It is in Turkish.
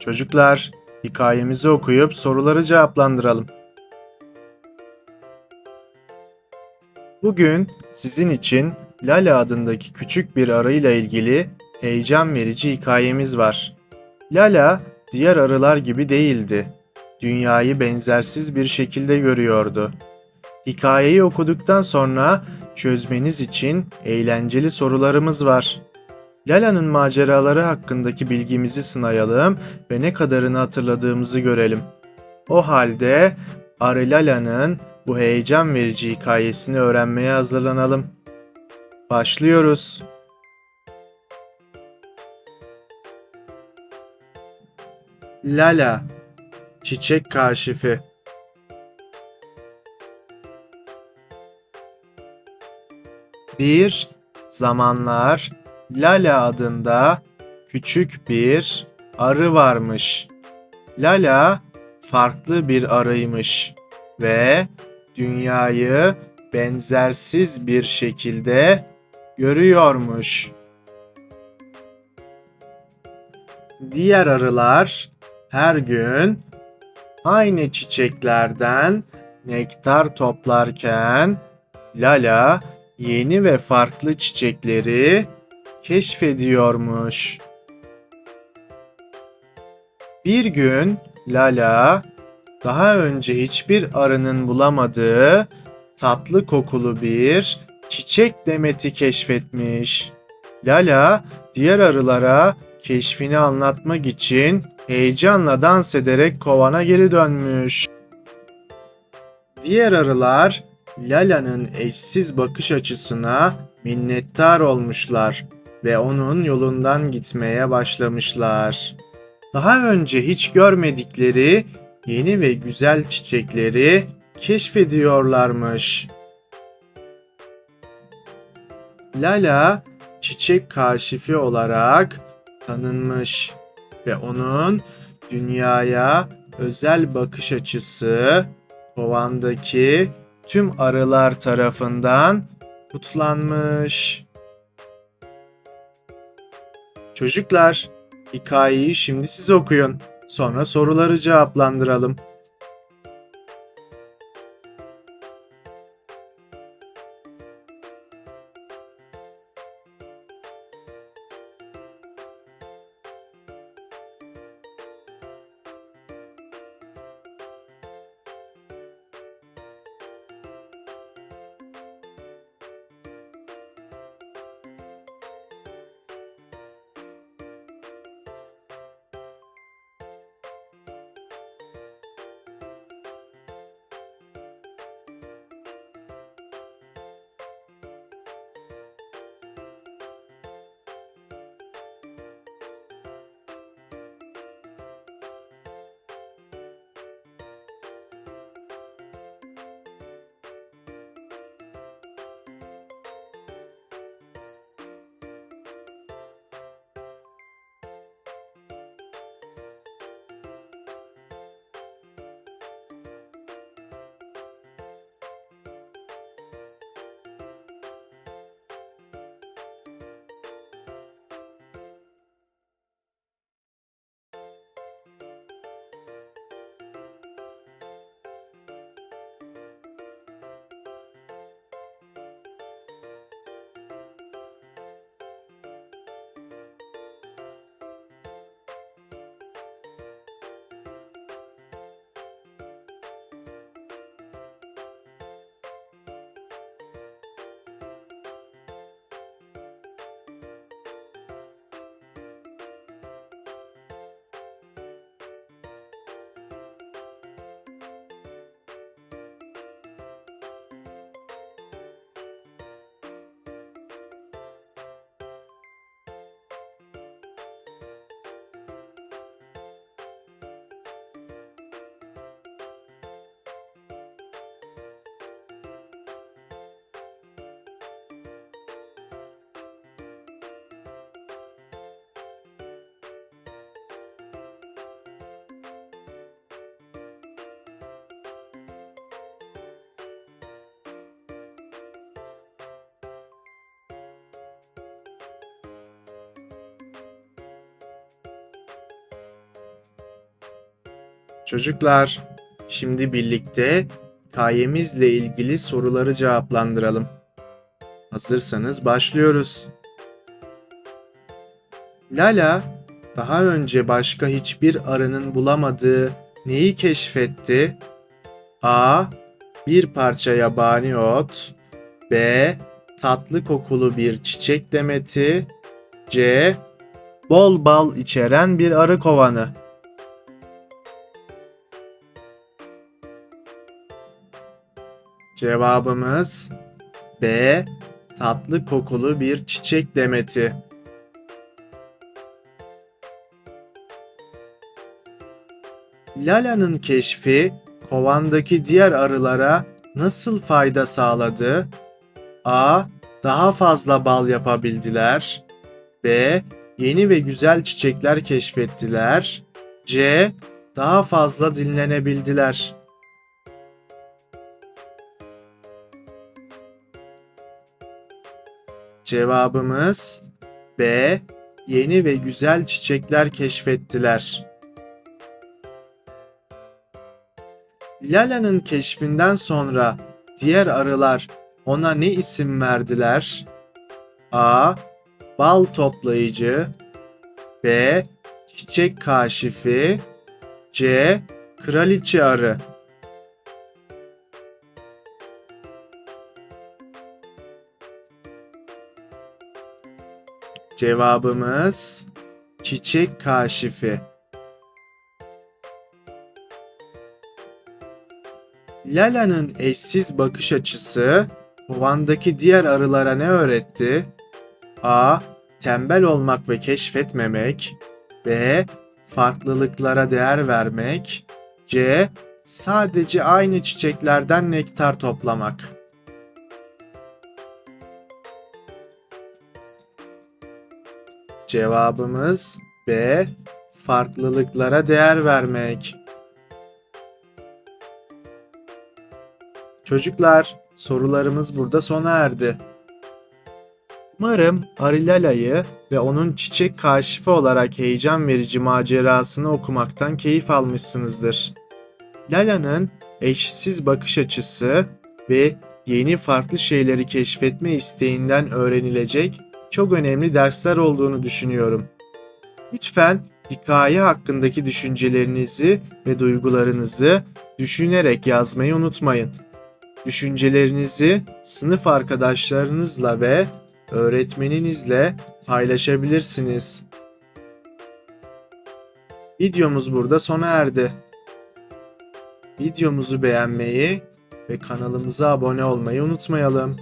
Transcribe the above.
Çocuklar, hikayemizi okuyup soruları cevaplandıralım. Bugün sizin için Lale adındaki küçük bir arıyla ilgili heyecan verici hikayemiz var. Lala diğer arılar gibi değildi. Dünyayı benzersiz bir şekilde görüyordu. Hikayeyi okuduktan sonra çözmeniz için eğlenceli sorularımız var. Lala'nın maceraları hakkındaki bilgimizi sınayalım ve ne kadarını hatırladığımızı görelim. O halde Arı Lala'nın bu heyecan verici hikayesini öğrenmeye hazırlanalım. Başlıyoruz. Lala Çiçek Kaşifi Bir zamanlar Lala adında küçük bir arı varmış. Lala farklı bir arıymış ve dünyayı benzersiz bir şekilde görüyormuş. Diğer arılar her gün aynı çiçeklerden nektar toplarken Lala yeni ve farklı çiçekleri keşfediyormuş. Bir gün Lala daha önce hiçbir arının bulamadığı tatlı kokulu bir çiçek demeti keşfetmiş. Lala diğer arılara keşfini anlatmak için heyecanla dans ederek kovana geri dönmüş. Diğer arılar Lala'nın eşsiz bakış açısına minnettar olmuşlar ve onun yolundan gitmeye başlamışlar. Daha önce hiç görmedikleri yeni ve güzel çiçekleri keşfediyorlarmış. Lala çiçek kaşifi olarak tanınmış ve onun dünyaya özel bakış açısı kovandaki tüm arılar tarafından kutlanmış. Çocuklar, hikayeyi şimdi siz okuyun. Sonra soruları cevaplandıralım. Çocuklar, şimdi birlikte hikayemizle ilgili soruları cevaplandıralım. Hazırsanız başlıyoruz. Lala, daha önce başka hiçbir arının bulamadığı neyi keşfetti? A. Bir parça yabani ot. B. Tatlı kokulu bir çiçek demeti. C. Bol bal içeren bir arı kovanı. Cevabımız B. Tatlı kokulu bir çiçek demeti. Lala'nın keşfi kovandaki diğer arılara nasıl fayda sağladı? A. Daha fazla bal yapabildiler. B. Yeni ve güzel çiçekler keşfettiler. C. Daha fazla dinlenebildiler. Cevabımız B. Yeni ve güzel çiçekler keşfettiler. Lala'nın keşfinden sonra diğer arılar ona ne isim verdiler? A. Bal toplayıcı B. Çiçek kaşifi C. Kraliçe arı Cevabımız çiçek kaşifi. Lala'nın eşsiz bakış açısı kovandaki diğer arılara ne öğretti? A. Tembel olmak ve keşfetmemek. B. Farklılıklara değer vermek. C. Sadece aynı çiçeklerden nektar toplamak. Cevabımız B. Farklılıklara değer vermek. Çocuklar, sorularımız burada sona erdi. Umarım Arilala'yı ve onun çiçek kaşifi olarak heyecan verici macerasını okumaktan keyif almışsınızdır. Lala'nın eşsiz bakış açısı ve yeni farklı şeyleri keşfetme isteğinden öğrenilecek çok önemli dersler olduğunu düşünüyorum. Lütfen hikaye hakkındaki düşüncelerinizi ve duygularınızı düşünerek yazmayı unutmayın. Düşüncelerinizi sınıf arkadaşlarınızla ve öğretmeninizle paylaşabilirsiniz. Videomuz burada sona erdi. Videomuzu beğenmeyi ve kanalımıza abone olmayı unutmayalım.